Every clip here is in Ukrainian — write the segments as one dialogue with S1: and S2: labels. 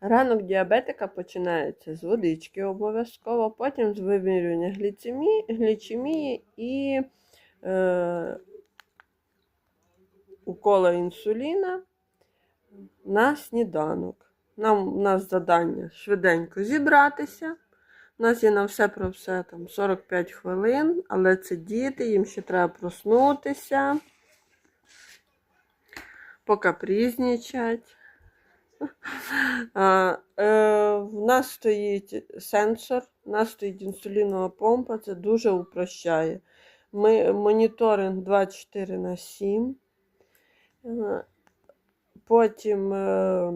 S1: Ранок діабетика починається з водички обов'язково, потім з вимірювання гліцемії, глічемії і е, укола інсуліна на сніданок. Нам у нас завдання швиденько зібратися. У нас є на все про все там 45 хвилин, але це діти, їм ще треба проснутися, покапризнічать. Е, в нас стоїть сенсор, в нас стоїть інсулінова помпа, це дуже упрощає. Ми, моніторинг 24 на 7. Е, Потім е,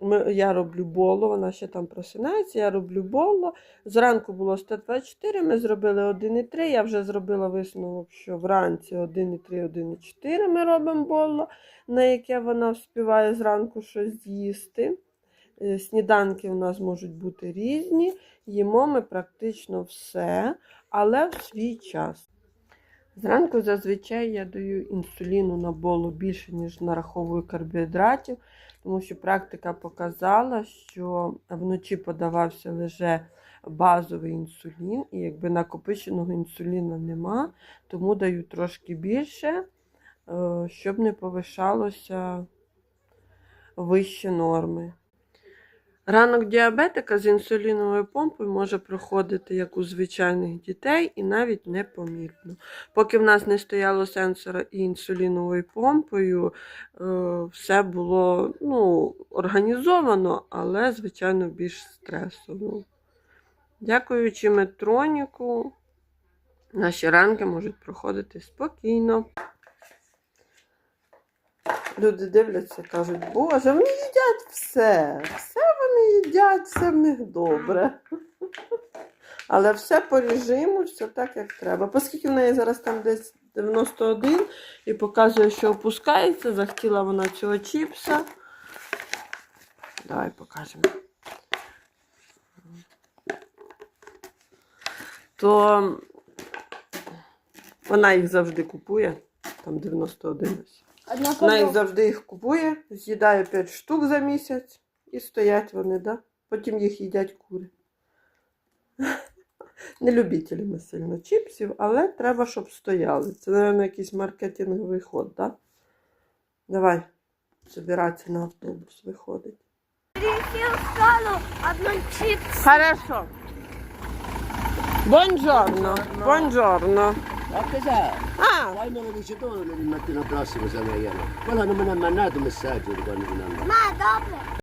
S1: ми, я роблю боло, вона ще там просинається, я роблю боло. Зранку було 124, ми зробили 1,3. Я вже зробила висновок, що вранці 1,3, 1,4 ми робимо боло, на яке вона вспіває зранку щось з'їсти. Е, Сніданки у нас можуть бути різні. Їмо ми практично все, але в свій час. Зранку зазвичай я даю інсуліну на болу більше, ніж нараховую карбоїдратів, тому що практика показала, що вночі подавався лише базовий інсулін, і якби накопиченого інсуліна нема, тому даю трошки більше, щоб не повишалося вище норми. Ранок діабетика з інсуліновою помпою може проходити як у звичайних дітей і навіть непомітно. Поки в нас не стояло сенсора і інсуліновою помпою, е, все було ну, організовано, але, звичайно, більш стресово. Дякуючи метроніку, наші ранки можуть проходити спокійно. Люди дивляться, кажуть, Боже, вони їдять все. Все вони їдять, все в них добре. Але все по режиму, все так, як треба. Оскільки в неї зараз там десь 91 і показує, що опускається, захотіла вона цього чіпса. Давай покажемо. То вона їх завжди купує. Там 91 ось.
S2: Одна
S1: Вона їх завжди їх купує, з'їдає 5 штук за місяць і стоять вони, да? потім їх їдять кури. Не любителі ми сильно чіпсів, але треба, щоб стояли. Це, мабуть, якийсь маркетинговий ход, так? Да? Давай, збиратися на автобус, виходить. Хорошо. Buongiorno. Buongiorno.
S3: هكذا اه دائما يجدون اللي يمثلون براسهم زمان يلا ولا انا من منادم الساجد وانا من
S2: ما دبل